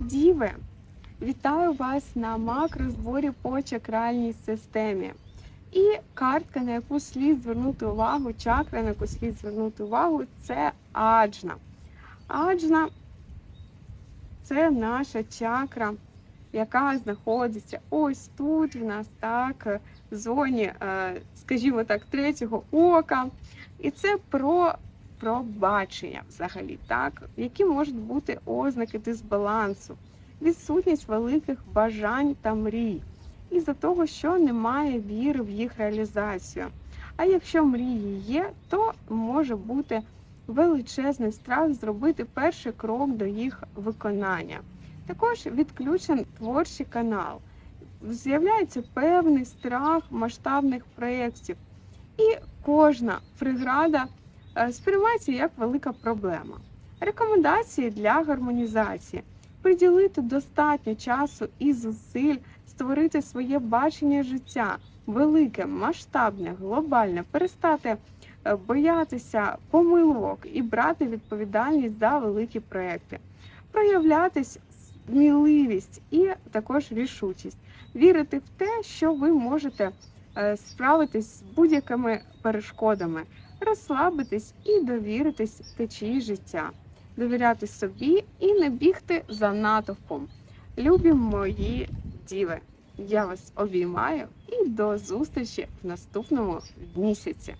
Діви, вітаю вас на макрозборі по чакральній системі. І картка, на яку слід звернути увагу, чакра, на яку слід звернути увагу, це аджна. Аджна це наша чакра, яка знаходиться ось тут в нас, так, в зоні, е, скажімо так, третього ока. І це про пробачення взагалі, так, які можуть бути ознаки дисбалансу, відсутність великих бажань та мрій, із-за того, що немає віри в їх реалізацію. А якщо мрії є, то може бути величезний страх зробити перший крок до їх виконання. Також відключен творчий канал. З'являється певний страх масштабних проєктів, і кожна преграда сприймається як велика проблема. Рекомендації для гармонізації: приділити достатньо часу і зусиль, створити своє бачення життя, велике, масштабне, глобальне, перестати е, боятися помилок і брати відповідальність за великі проекти, проявлятись сміливість і також рішучість, вірити в те, що ви можете е, справитись з будь-якими перешкодами, розслабитись і довіритись течії життя, довіряти собі і не бігти за натовпом. Любі мої діви! Я вас обіймаю і до зустрічі в наступному місяці.